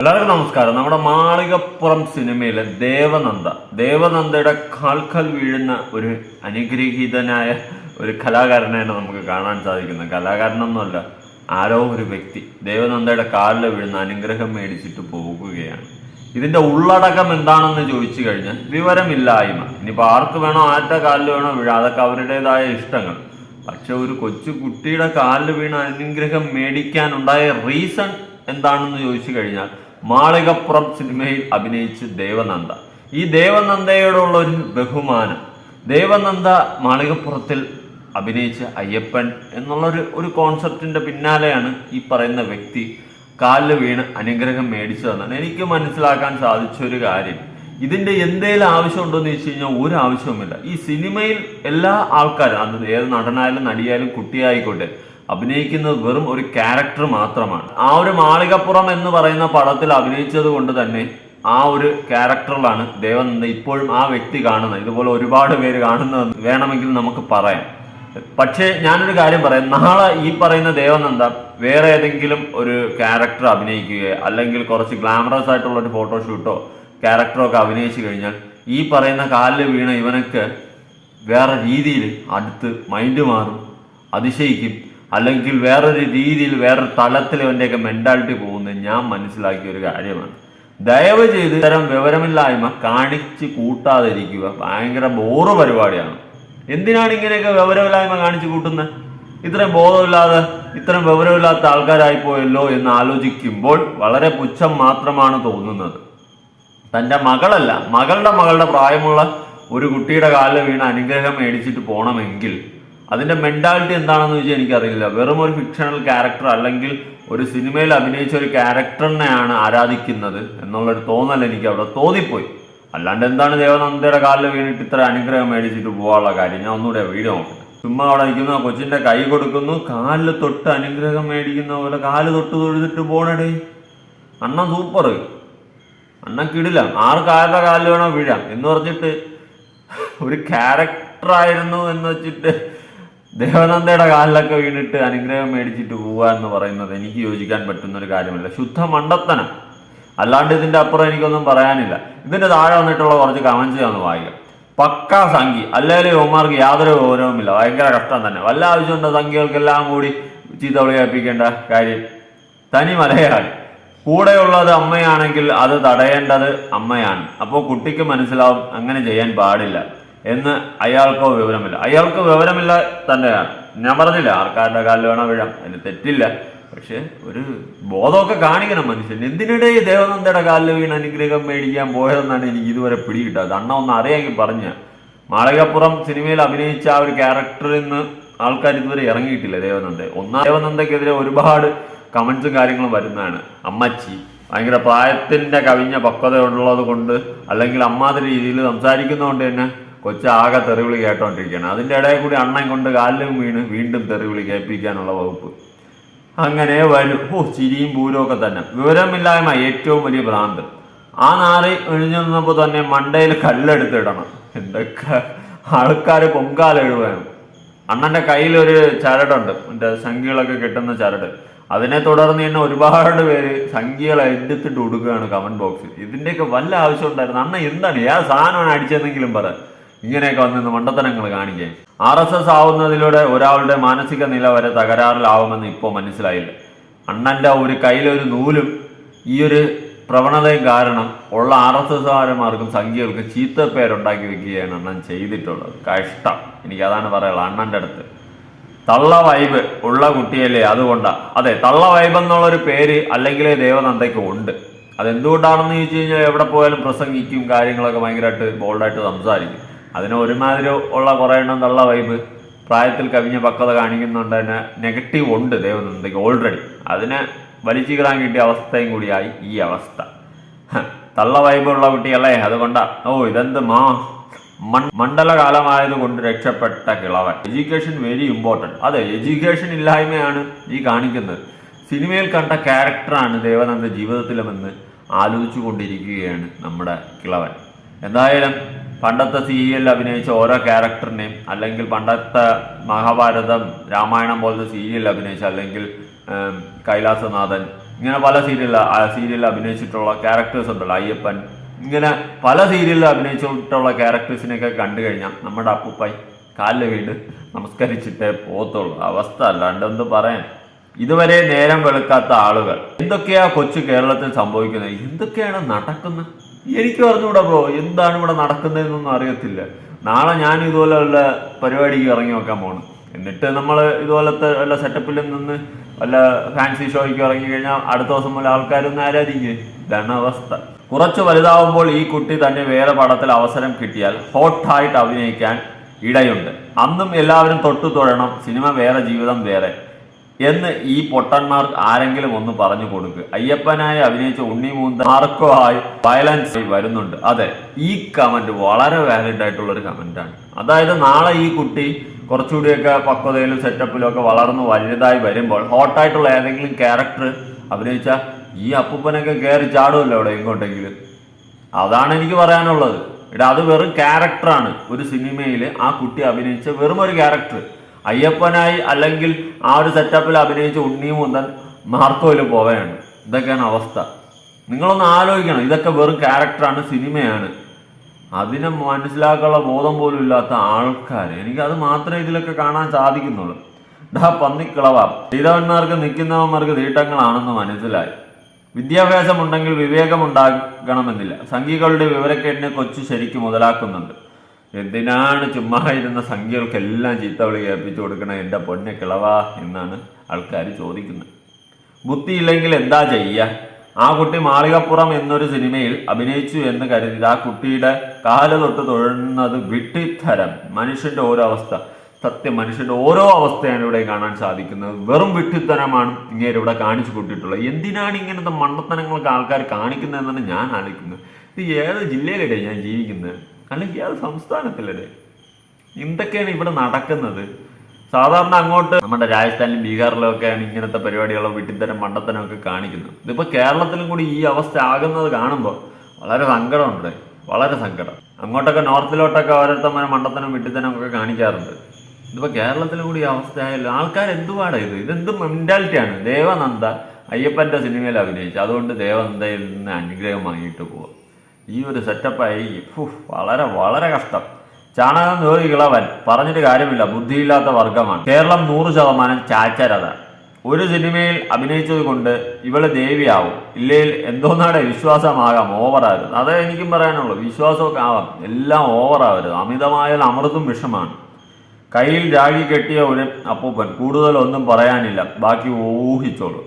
എല്ലാവർക്കും നമസ്കാരം. നമ്മുടെ മാളികപ്പുറം സിനിമയിലെ ദേവനന്ദ. ദേവനന്ദയുടെ കാൽക്കൽ വീഴുന്ന ഒരു അനുഗ്രഹീതനായ ഒരു കലാകാരനായിട്ട് നമുക്ക് കാണാൻ സാധിക്കുന്നത്. കലാകാരനൊന്നുമല്ല ആരോ ഒരു വ്യക്തി ദേവനന്ദയുടെ കാലിൽ വീഴുന്ന അനുഗ്രഹം മേടിച്ചിട്ട് പോകുകയാണ്. ഇതിന്റെ ഉള്ളടക്കം എന്താണെന്ന് ചോദിച്ചു കഴിഞ്ഞാൽ വിവരമില്ലായ്മ. ഇനിയിപ്പോൾ ആർക്ക് വേണോ ആരുടെ കാലിൽ വേണോ വീഴാം അതൊക്കെ അവരുടേതായ ഇഷ്ടങ്ങൾ. പക്ഷെ ഒരു കൊച്ചു കുട്ടിയുടെ കാലിൽ വീണ അനുഗ്രഹം മേടിക്കാനുണ്ടായ റീസൺ എന്താണെന്ന് ചോദിച്ചു കഴിഞ്ഞാൽ മാളികപ്പുറം സിനിമയിൽ അഭിനയിച്ച് ദേവനന്ദ. ഈ ദേവനന്ദയോടുള്ള ഒരു ബഹുമാനം. ദേവനന്ദ മാളികപ്പുറത്തിൽ അഭിനയിച്ച അയ്യപ്പൻ എന്നുള്ളൊരു ഒരു കോൺസെപ്റ്റിന്റെ പിന്നാലെയാണ് ഈ പറയുന്ന വ്യക്തി കാലിൽ വീണ് അനുഗ്രഹം മേടിച്ചതെന്നാണ്. എനിക്ക് മനസ്സിലാക്കാൻ സാധിച്ച ഒരു കാര്യം. ഇതിന്റെ എന്തേലും ആവശ്യമുണ്ടോ എന്ന് ചോദിച്ചു കഴിഞ്ഞാൽ ഒരു ആവശ്യവുമില്ല ഈ സിനിമയിൽ എല്ലാ ആൾക്കാരും അത് ഏത് നടനായാലും നടിയായാലും കുട്ടിയായിക്കോട്ടെ അഭിനയിക്കുന്നത് വെറും ഒരു ക്യാരക്ടർ മാത്രമാണ്. ആ ഒരു മാളികപ്പുറം എന്ന് പറയുന്ന പടത്തിൽ അഭിനയിച്ചത് കൊണ്ട് തന്നെ ആ ഒരു ക്യാരക്ടറിലാണ് ദേവനന്ദ ഇപ്പോഴും ആ വ്യക്തി കാണുന്നത്. ഇതുപോലെ ഒരുപാട് പേര് കാണുന്നത് വേണമെങ്കിൽ നമുക്ക് പറയാം. പക്ഷേ ഞാനൊരു കാര്യം പറയാം. നാളെ ഈ പറയുന്ന ദേവനന്ദ വേറെ ഏതെങ്കിലും ഒരു ക്യാരക്ടർ അഭിനയിക്കുകയോ അല്ലെങ്കിൽ കുറച്ച് ഗ്ലാമറസ് ആയിട്ടുള്ള ഒരു ഫോട്ടോഷൂട്ടോ ക്യാരക്ടറോ ഒക്കെ അഭിനയിച്ചു കഴിഞ്ഞാൽ ഈ പറയുന്ന കാലിൽ വീണ ഇവനൊക്കെ വേറെ രീതിയിൽ അടുത്ത് മൈൻഡ് മാറും അതിശയിക്കും. അല്ലെങ്കിൽ വേറൊരു രീതിയിൽ വേറൊരു തലത്തിൽ അവന്റെയൊക്കെ മെന്റാലിറ്റി പോകുന്നത് ഞാൻ മനസ്സിലാക്കിയ ഒരു കാര്യമാണ്. ദയവ് ചെയ്ത് ഇത്തരം വിവരമില്ലായ്മ കാണിച്ച് കൂട്ടാതിരിക്കുക ഭയങ്കര ബോറ് പരിപാടിയാണ്. എന്തിനാണ് ഇങ്ങനെയൊക്കെ വിവരമില്ലായ്മ കാണിച്ചു കൂട്ടുന്നത് ഇത്രയും ബോധമില്ലാതെ ഇത്രയും വിവരമില്ലാത്ത ആൾക്കാരായിപ്പോയല്ലോ എന്ന് ആലോചിക്കുമ്പോൾ വളരെ പുച്ഛം മാത്രമാണ് തോന്നുന്നത്. തന്റെ മകളല്ല മകളുടെ മകളുടെ പ്രായമുള്ള ഒരു കുട്ടിയുടെ കാലിൽ വീണ അനുഗ്രഹം മേടിച്ചിട്ട് പോകണമെങ്കിൽ അതിന്റെ മെന്റാലിറ്റി എന്താണെന്ന് ചോദിച്ചാൽ എനിക്കറിയില്ല. വെറും ഒരു ഫിക്ഷണൽ ക്യാരക്ടർ അല്ലെങ്കിൽ ഒരു സിനിമയിൽ അഭിനയിച്ച ഒരു ക്യാരക്ടറിനെയാണ് ആരാധിക്കുന്നത് എന്നുള്ളൊരു തോന്നൽ എനിക്ക് അവിടെ തോന്നിപ്പോയി. അല്ലാണ്ട് എന്താണ് ദേവനന്ദയുടെ കാലിൽ വീണിട്ട് ഇത്ര അനുഗ്രഹം മേടിച്ചിട്ട് പോകാനുള്ള കാര്യം? ഞാൻ ഒന്നുകൂടെ വീഡിയോ നോക്കട്ടെ. ചുമ്മാ അവിടെ നിൽക്കുന്നു കൊച്ചിന്റെ കൈ കൊടുക്കുന്നു. കാലിൽ തൊട്ട് അനുഗ്രഹം മേടിക്കുന്ന പോലെ കാൽ തൊട്ട് തൊഴുതിട്ട് പോണടേ. അണ്ണൻ സൂപ്പർ അണ്ണൻ കിടില്ല ആർക്ക് ആരുടെ കാലിൽ വേണോ വീഴാം എന്ന് പറഞ്ഞിട്ട് ഒരു ക്യാരക്ടർ ആയിരുന്നു എന്ന് വെച്ചിട്ട് ദേവനന്ദയുടെ കാലിലൊക്കെ വീണിട്ട് അനുഗ്രഹം മേടിച്ചിട്ട് പോവുക എന്ന് പറയുന്നത് എനിക്ക് യോജിക്കാൻ പറ്റുന്ന ഒരു കാര്യമല്ല. ശുദ്ധ മണ്ടത്തനം. അല്ലാണ്ട് ഇതിന്റെ അപ്പുറം എനിക്കൊന്നും പറയാനില്ല. ഇതിന്റെ താഴെ വന്നിട്ടുള്ള കുറച്ച് കമൻസ് ഞാൻ വായിക്കാം. പക്കാ സംഖ്യ അല്ലെങ്കിൽ യുവമാർക്ക് യാതൊരു ഗൗരവമില്ല ഭയങ്കര കഷ്ടം തന്നെ. വല്ല ആവശ്യമുണ്ടോ സംഖ്യകൾക്കെല്ലാം കൂടി ചീത്ത വിളി കേൾപ്പിക്കേണ്ട കാര്യം? തനി മലയാളി. കൂടെയുള്ളത് അമ്മയാണെങ്കിൽ അത് തടയേണ്ടത് അമ്മയാണ്. അപ്പോൾ കുട്ടിക്ക് മനസ്സിലാവും അങ്ങനെ ചെയ്യാൻ പാടില്ല. എന്ന് അയാൾക്കോ വിവരമില്ല. അയാൾക്ക് വിവരമില്ല തന്നെയാണ്. ഞാൻ പറഞ്ഞില്ല ആർക്കാരുടെ കാലിൽ വേണം വീഴാം. അതിന് തെറ്റില്ല. പക്ഷെ ഒരു ബോധമൊക്കെ കാണിക്കണം മനുഷ്യൻ എന്തിനിടെ ഈ ദേവനന്ദയുടെ കാലിൽ വീണ് അനുഗ്രഹം മേടിക്കാൻ പോയതെന്നാണ് എനിക്ക് ഇതുവരെ പിടികിട്ടാത് അണ്ണ ഒന്ന് അറിയാമെങ്കിൽ പറഞ്ഞ മാളികപ്പുറം സിനിമയിൽ അഭിനയിച്ച ആ ഒരു ക്യാരക്ടറിൽ നിന്ന് ആൾക്കാർ ഇതുവരെ ഇറങ്ങിയിട്ടില്ല ദേവനന്ദ. ഒന്നാം ദേവനന്ദക്കെതിരെ ഒരുപാട് കമൻസും കാര്യങ്ങളും വരുന്നതാണ്. അമ്മച്ചി ഭയങ്കര പ്രായത്തിന്റെ കവിഞ്ഞ പക്വത ഉള്ളത് കൊണ്ട് അല്ലെങ്കിൽ അമ്മാതിരി രീതിയിൽ സംസാരിക്കുന്നതുകൊണ്ട് തന്നെ കൊച്ചാകെ തെറിവിളി കേട്ടോണ്ടിരിക്കുകയാണ് അതിന്റെ ഇടയിൽ കൂടി അണ്ണൻ കൊണ്ട് കാലിലും വീണ് വീണ്ടും തെറിവിളി കേൾപ്പിക്കാനുള്ള വകുപ്പ്. അങ്ങനെ വരും. ഓ ചിരിയും പൂരവും ഒക്കെ തന്നെ. വിവരമില്ലായ്മ ഏറ്റവും വലിയ ഭ്രാന്ത്. ആ നാറി നിന്നപ്പോൾ തന്നെ മണ്ടയിൽ കല്ലെടുത്തിടണം എന്തൊക്കെ ആൾക്കാർ പൊങ്കാല എഴുവാനും അണ്ണന്റെ കയ്യിൽ ഒരു ചരടുണ്ട്. മറ്റേ സംഖ്യകളൊക്കെ കിട്ടുന്ന ചരട്. അതിനെ തുടർന്ന് തന്നെ ഒരുപാട് പേര് സംഖ്യകൾ എടുത്തിട്ട് കൊടുക്കുകയാണ് കമന്റ് ബോക്സിൽ. ഇതിന്റെയൊക്കെ വല്ല ആവശ്യം ഉണ്ടായിരുന്നു? അണ്ണ എന്താണ്? ഏത് സാധനമാണ് അടിച്ചതെന്നെങ്കിലും പറ. ഇങ്ങനെയൊക്കെ വന്നിന്ന് മണ്ടത്തനങ്ങൾ കാണിക്കുകയും ആർ എസ് എസ് ആവുന്നതിലൂടെ ഒരാളുടെ മാനസിക നില വരെ തകരാറിലാവുമെന്ന് ഇപ്പോൾ മനസ്സിലായില്ല. അണ്ണന്റെ ഒരു കയ്യിലൊരു നൂലും ഈ ഒരു പ്രവണതയും കാരണം ഉള്ള ആർ എസ് എസ്കാരന്മാർക്കും സംഖ്യകൾക്കും ചീത്ത പേരുണ്ടാക്കി വെക്കുകയാണ് അണ്ണൻ ചെയ്തിട്ടുള്ളത്. കഷ്ടം. എനിക്ക് അതാണ് പറയുള്ളത് അണ്ണന്റെ അടുത്ത്. തള്ള വൈബ് ഉള്ള കുട്ടിയല്ലേ അതുകൊണ്ടാണ് അതെ തള്ള വൈബ് എന്നുള്ളൊരു പേര് അല്ലെങ്കിൽ ദേവനന്ദയ്ക്ക് ഉണ്ട്. അതെന്തുകൊണ്ടാണെന്ന് ചോദിച്ചു കഴിഞ്ഞാൽ എവിടെ പോയാലും പ്രസംഗിക്കും കാര്യങ്ങളൊക്കെ ഭയങ്കരമായിട്ട് ബോൾഡായിട്ട് സംസാരിക്കും. അതിന് ഒരുമാതിരി ഉള്ള കുറേ എണ്ണം തള്ള വൈബ് പ്രായത്തിൽ കവിഞ്ഞ പക്വത കാണിക്കുന്നുണ്ട്. തന്നെ നെഗറ്റീവ് ഉണ്ട്. ദേവനന്ദയ്ക്ക് ഓൾറെഡി അതിനെ വലിച്ചീറാൻ കിട്ടിയ അവസ്ഥയും കൂടിയായി ഈ അവസ്ഥ. തള്ള വൈബുള്ള കുട്ടിയല്ലേ? അതുകൊണ്ടാ. ഓ ഇതെന്ത് മാ? മണ്ഡലകാലമായത് കൊണ്ട് രക്ഷപ്പെട്ട കിളവൻ. എഡ്യൂക്കേഷൻ വെരി ഇമ്പോർട്ടന്റ് അതെ എഡ്യൂക്കേഷൻ ഇല്ലായ്മയാണ് ഈ കാണിക്കുന്നത്. സിനിമയിൽ കണ്ട ക്യാരക്ടറാണ് ദേവനന്ദ ജീവിതത്തിലുമെന്ന് ആലോചിച്ചു കൊണ്ടിരിക്കുകയാണ് നമ്മുടെ കിളവൻ. എന്തായാലും പണ്ടത്തെ സീരിയലിൽ അഭിനയിച്ച ഓരോ ക്യാരക്ടറിനെയും അല്ലെങ്കിൽ പണ്ടത്തെ മഹാഭാരതം രാമായണം പോലത്തെ സീരിയൽ അഭിനയിച്ച അല്ലെങ്കിൽ കൈലാസനാഥൻ ഇങ്ങനെ പല സീരിയൽ സീരിയലിൽ അഭിനയിച്ചിട്ടുള്ള ക്യാരക്ടേഴ്സ് ഉണ്ടല്ലോ അയ്യപ്പൻ ഇങ്ങനെ പല സീരിയലിൽ അഭിനയിച്ചിട്ടുള്ള ക്യാരക്ടേഴ്സിനെയൊക്കെ കണ്ടു കഴിഞ്ഞാൽ നമ്മുടെ അപ്പൂപ്പായി കാലിൽ വീട് നമസ്കരിച്ചിട്ടേ പോത്തുള്ളൂ അവസ്ഥ അല്ലാണ്ട് എന്ത് പറയാൻ? ഇതുവരെ നേരം വെളുക്കാത്ത ആളുകൾ. എന്തൊക്കെയാ കൊച്ചു കേരളത്തിൽ സംഭവിക്കുന്നത്? എന്തൊക്കെയാണ് നടക്കുന്നത്? എനിക്ക് പറഞ്ഞുകൂടാ ബ്രോ. എന്താണ് ഇവിടെ നടക്കുന്നതെന്നൊന്നും അറിയത്തില്ല. നാളെ ഞാൻ ഇതുപോലെ പരിപാടിക്ക് ഇറങ്ങി നോക്കാൻ പോകണം എന്നിട്ട് നമ്മൾ ഇതുപോലത്തെ വല്ല സെറ്റപ്പിൽ നിന്ന് വല്ല ഫാൻസി ഷോയ്ക്ക് ഇറങ്ങി കഴിഞ്ഞാൽ അടുത്ത ദിവസം മുതൽ ആൾക്കാരൊന്നും ആരാധിക്കും? ഇതാണ് അവസ്ഥ. കുറച്ച് വലുതാവുമ്പോൾ ഈ കുട്ടി തന്നെ വേറെ പടത്തിൽ അവസരം കിട്ടിയാൽ ഹോട്ടായിട്ട് അഭിനയിക്കാൻ ഇടയുണ്ട്. അന്നും എല്ലാവരും തൊട്ടു തൊഴണം സിനിമ വേറെ ജീവിതം വേറെ. എന്ന് ഈ പൊട്ടന്മാർ ആരെങ്കിലും ഒന്ന് പറഞ്ഞു കൊടുക്കുക അയ്യപ്പനായി അഭിനയിച്ച ഉണ്ണി മൂന്ത മാർക്കോ ആയി വയലൻസ് ആയി വരുന്നുണ്ട്. അതെ ഈ കമന്റ് വളരെ വാലിഡ് ആയിട്ടുള്ള ഒരു കമന്റാണ് അതായത് നാളെ ഈ കുട്ടി കുറച്ചുകൂടിയൊക്കെ പക്വതയിലും സെറ്റപ്പിലും ഒക്കെ വളർന്നു വലുതായി വരുമ്പോൾ ഹോട്ടായിട്ടുള്ള ഏതെങ്കിലും ക്യാരക്ടർ അഭിനയിച്ച ഈ അപ്പൂപ്പനൊക്കെ കയറി ചാടുമല്ലോ അവിടെ എങ്ങോട്ടെങ്കിലും? അതാണ് എനിക്ക് പറയാനുള്ളത്. ഇവിടെ അത് വെറും ക്യാരക്ടറാണ് ഒരു സിനിമയിൽ ആ കുട്ടി അഭിനയിച്ച വെറും ഒരു ക്യാരക്ടർ അയ്യപ്പനായി അല്ലെങ്കിൽ ആ ഒരു സെറ്റപ്പിൽ അഭിനയിച്ച ഉണ്ണി മുതൽ മാർക്കോയിൽ പോവുകയാണ്. ഇതൊക്കെയാണ് അവസ്ഥ. നിങ്ങളൊന്ന് ആലോചിക്കണം. ഇതൊക്കെ വെറും ക്യാരക്ടറാണ് സിനിമയാണ്. അതിനെ മനസ്സിലാക്കാനുള്ള ബോധം പോലും ഇല്ലാത്ത ആൾക്കാർ എനിക്കത് മാത്രമേ ഇതിലൊക്കെ കാണാൻ സാധിക്കുന്നുള്ളൂ. ഡാ പന്നിക്കിളവ ചെയ്തവന്മാർക്ക് നിൽക്കുന്നവന്മാർക്ക് തീട്ടങ്ങളാണെന്ന് മനസ്സിലായി. വിദ്യാഭ്യാസമുണ്ടെങ്കിൽ വിവേകമുണ്ടാകണമെന്നില്ല സംഘികളുടെ വിവരക്കേടിനെ കൊച്ചു ശരിക്കും മുതലാക്കുന്നുണ്ട്. എന്തിനാണ് ചുമ്മാ ഇരുന്ന സംഖ്യകൾക്കെല്ലാം ചീത്തവിളി കേൾപ്പിച്ചു കൊടുക്കണ? എന്റെ പൊന്നെ കിളവാ എന്നാണ് ആൾക്കാർ ചോദിക്കുന്നത്. ബുദ്ധിയില്ലെങ്കിൽ എന്താ ചെയ്യുക ആ കുട്ടി മാളികപ്പുറം എന്നൊരു സിനിമയിൽ അഭിനയിച്ചു എന്ന് കരുതി ആ കുട്ടിയുടെ കാല തൊട്ട് തൊഴുന്നത് വിട്ടിത്തരം മനുഷ്യന്റെ ഓരോ അവസ്ഥ. സത്യം മനുഷ്യന്റെ ഓരോ അവസ്ഥയാണ് ഇവിടെ കാണാൻ സാധിക്കുന്നത്. വെറും വിട്ടിത്തരമാണ് ഇങ്ങനെ ഇവിടെ കാണിച്ചു കൂട്ടിയിട്ടുള്ളത്. എന്തിനാണ് ഇങ്ങനത്തെ മണ്ണത്തനങ്ങൾക്ക് ആൾക്കാർ കാണിക്കുന്നതെന്നാണ് ഞാൻ ആലോചിക്കുന്നത്. ഇത് ഏത് ജില്ലയിലിടെ ഞാൻ ജീവിക്കുന്നത്? അല്ലെങ്കിൽ ഏത് സംസ്ഥാനത്തിലല്ലേ? എന്തൊക്കെയാണ് ഇവിടെ നടക്കുന്നത്? സാധാരണ അങ്ങോട്ട് നമ്മുടെ രാജസ്ഥാനിലും ബീഹാറിലും ഒക്കെയാണ് ഇങ്ങനത്തെ പരിപാടികളോ വിട്ടിത്തരം മണ്ടത്തരം ഒക്കെ കാണിക്കുന്നത്. ഇതിപ്പോ കേരളത്തിലും കൂടി ഈ അവസ്ഥ ആകുന്നത് കാണുമ്പോൾ വളരെ സങ്കടമുണ്ട്. വളരെ സങ്കടം. അങ്ങോട്ടൊക്കെ നോർത്തിലോട്ടൊക്കെ ഓരോരുത്തന്മാരെ മണ്ടത്തനം വിട്ടിത്തനം ഒക്കെ കാണിക്കാറുണ്ട്. ഇതിപ്പോ കേരളത്തിലും കൂടി ഈ അവസ്ഥ അവസ്ഥയായല്ലോ. ആൾക്കാർ എന്തുപാടാ ഇത്? ഇതെന്ത് മെന്റാലിറ്റിയാണ് ദേവനന്ദ അയ്യപ്പന്റെ സിനിമയിൽ അഭിനയിച്ചു. അതുകൊണ്ട് ദേവനന്ദയിൽ നിന്ന് അനുഗ്രഹം വാങ്ങിയിട്ട് പോവാം. ഈ ഒരു സെറ്റപ്പായി വളരെ വളരെ കഷ്ടം. ചാണകം നേറി ഇളവൻ പറഞ്ഞിട്ട് കാര്യമില്ല ബുദ്ധിയില്ലാത്ത വർഗമാണ് കേരളം നൂറ് ശതമാനം ചാച്ചരത. ഒരു സിനിമയിൽ അഭിനയിച്ചത് കൊണ്ട് ഇവൾ ദേവിയാവും. ഇല്ലെങ്കിൽ എന്തോന്നാടെ വിശ്വാസമാകാം ഓവറാകരുത് അതേ എനിക്കും പറയാനുള്ളൂ വിശ്വാസമൊക്കെ ആവാം. എല്ലാം ഓവറാവരുത്. അമിതമായാൽ അമൃതും വിഷമാണ്. കയ്യിൽ രാഗി കെട്ടിയ ഒരു അപ്പൂപ്പൻ കൂടുതലൊന്നും പറയാനില്ല. ബാക്കി ഊഹിച്ചോളൂ.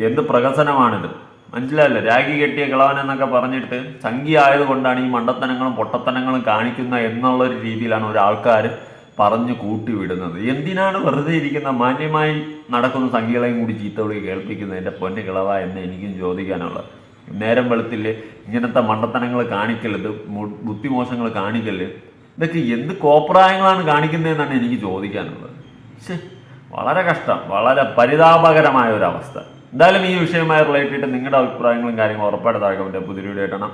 എന്ത് പ്രഹസനമാണിത്. മനസ്സിലായല്ലോ? രാഗി കെട്ടിയ കിളവൻ എന്നൊക്കെ പറഞ്ഞിട്ട് സംഖ്യ ആയതുകൊണ്ടാണ് ഈ മണ്ടത്തനങ്ങളും പൊട്ടത്തനങ്ങളും കാണിക്കുന്ന എന്നുള്ളൊരു രീതിയിലാണ് ഒരാൾക്കാർ പറഞ്ഞു കൂട്ടി വിടുന്നത്. എന്തിനാണ് വെറുതെ ഇരിക്കുന്ന മാന്യമായി നടക്കുന്ന സംഖ്യകളെയും കൂടി ചീത്തവിളി കേൾപ്പിക്കുന്നത് എന്റെ പൊന്നു കിളവ എന്ന് എനിക്കും ചോദിക്കാനുള്ളത്. നേരം വെളുത്തിൽ ഇങ്ങനത്തെ മണ്ടത്തനങ്ങൾ കാണിക്കരുത് മു- ബുദ്ധിമോശങ്ങൾ കാണിക്കൽ ഇതൊക്കെ എന്ത് കോപ്രായങ്ങളാണ് കാണിക്കുന്നതെന്നാണ് എനിക്ക് ചോദിക്കാനുള്ളത്. വളരെ കഷ്ടം വളരെ പരിതാപകരമായ ഒരവസ്ഥ എന്തായാലും ഈ വിഷയവുമായി റിലേറ്റഡ് നിങ്ങളുടെ അഭിപ്രായങ്ങളും കാര്യങ്ങളും ഉറപ്പായിട്ട് താഴെ പുതിയ വീഡിയോ ആയിട്ടാണ്